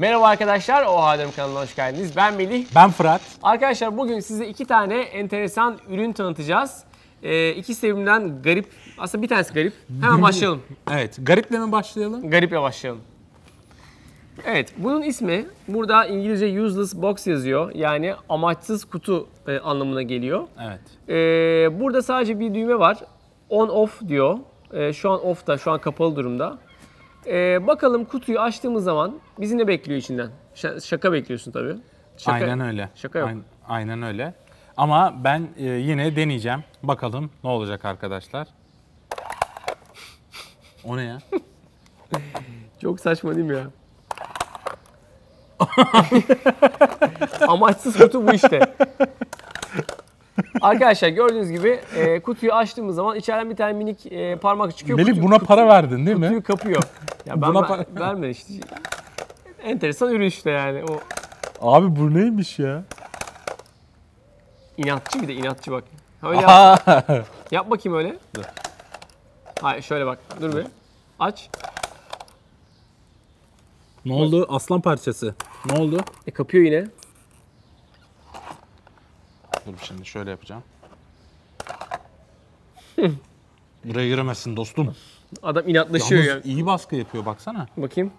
Merhaba arkadaşlar, O Adem kanalına hoş geldiniz. Ben Melih. Ben Fırat. Arkadaşlar bugün size iki tane enteresan ürün tanıtacağız. Ee, ikisi de birbirinden garip. Aslında bir tanesi garip. Hemen başlayalım. Evet, gariple mi başlayalım? Gariple başlayalım. Evet, bunun ismi burada İngilizce useless box yazıyor. Yani amaçsız kutu e, anlamına geliyor. Evet. Ee, burada sadece bir düğme var. On off diyor. Ee, şu an off'ta, şu an kapalı durumda. Ee, bakalım kutuyu açtığımız zaman bizi ne bekliyor içinden? Ş- şaka bekliyorsun tabii. Şaka, Aynen öyle. Şaka yok. Aynen, aynen öyle. Ama ben e, yine deneyeceğim. Bakalım ne olacak arkadaşlar. O ne ya? Çok saçma değil mi ya? Amaçsız kutu bu işte. Arkadaşlar gördüğünüz gibi e, kutuyu açtığımız zaman içeriden bir tane minik e, parmak çıkıyor. Melih Kutu- buna para verdin değil mi? kutuyu kapıyor. Ya ben Buna ver, para- verme işte. Enteresan ürün işte yani. O Abi bu neymiş ya? inatçı bir de inatçı bak. Öyle yap, yap bakayım öyle. Dur. Hayır şöyle bak. Dur bir. Aç. ne oldu? Aslan parçası. Ne oldu? E, kapıyor yine. Dur şimdi şöyle yapacağım. Buraya giremezsin dostum. Adam inatlaşıyor Yalnız yani. iyi baskı yapıyor baksana. Bakayım.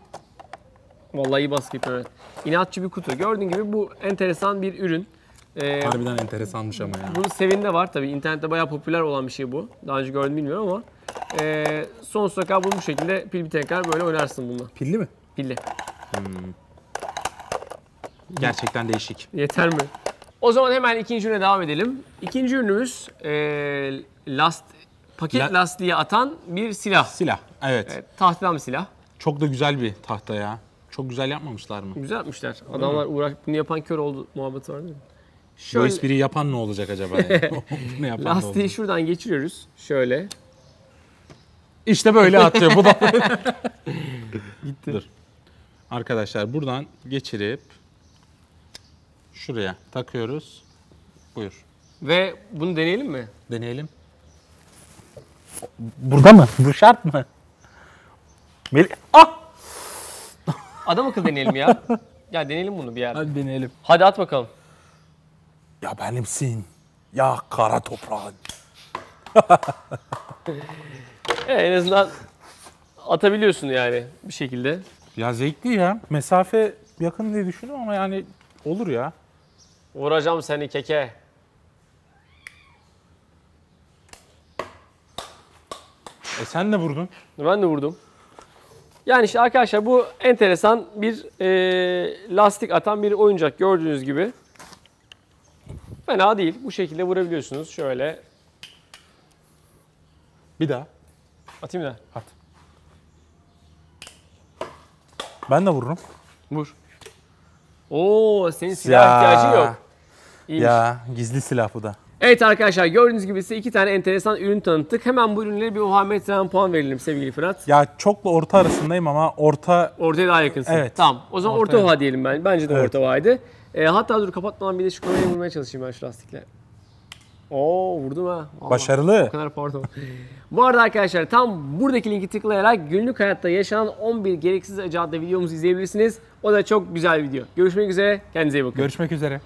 Vallahi iyi baskı yapıyor evet. İnatçı bir kutu. Gördüğün gibi bu enteresan bir ürün. Ee, Harbiden enteresanmış ama ya. bunun sevinde var tabii. İnternette bayağı popüler olan bir şey bu. Daha önce gördüm bilmiyorum ama. Ee, sonsuza kadar bunu bu şekilde pil bitene kadar böyle oynarsın bununla. Pilli mi? Pilli. Gerçekten değişik. Yeter mi? O zaman hemen ikinci ürüne devam edelim. İkinci ürünümüz ee, last paket La- lastiği atan bir silah. Silah. Evet. Evet, tahtadan bir silah. Çok da güzel bir tahta ya. Çok güzel yapmamışlar mı? Güzel yapmışlar. Adamlar uğraş bunu yapan kör oldu muhabbeti var değil mi? Bu Şöyle espriyi yapan ne olacak acaba? yani? Bunu yapan lastiği şuradan geçiriyoruz. Şöyle. İşte böyle atıyor. Bu da Gitti. Dur. Arkadaşlar buradan geçirip şuraya takıyoruz. Buyur. Ve bunu deneyelim mi? Deneyelim. Burada mı? Bu şart mı? Melih. Ah! Adam akıllı deneyelim ya. ya deneyelim bunu bir yerde. Hadi deneyelim. Hadi at bakalım. Ya benimsin. Ya kara toprağın. E, en azından atabiliyorsun yani bir şekilde. Ya zevkli ya. Mesafe yakın diye düşündüm ama yani olur ya. Vuracağım seni keke. E sen de vurdun. Ben de vurdum. Yani işte arkadaşlar bu enteresan bir e, lastik atan bir oyuncak gördüğünüz gibi. Fena değil. Bu şekilde vurabiliyorsunuz. Şöyle Bir daha. atayım da. At. Ben de vururum. Vur. Oo senin silah ihtiyacın yok. İyiymiş. Ya gizli silah bu da. Evet arkadaşlar gördüğünüz gibi size iki tane enteresan ürün tanıttık. Hemen bu ürünleri bir ohametreden puan verelim sevgili Fırat. Ya çokla orta arasındayım ama orta Ortaya daha yakınsın. Evet. Tamam. O zaman orta Ortaya. oha diyelim ben. Bence de Evet. orta ohaydı. E, hatta dur kapatmadan bir de şu kamerayı vurmaya çalışayım ben şu lastikle. Oo vurdum ha. Vallahi. başarılı. O kadar pardon. Bu arada arkadaşlar tam buradaki linki tıklayarak günlük hayatta yaşanan 11 gereksiz acı adlı videomuzu izleyebilirsiniz. O da çok güzel bir video. Görüşmek üzere. Kendinize iyi bakın. Görüşmek üzere.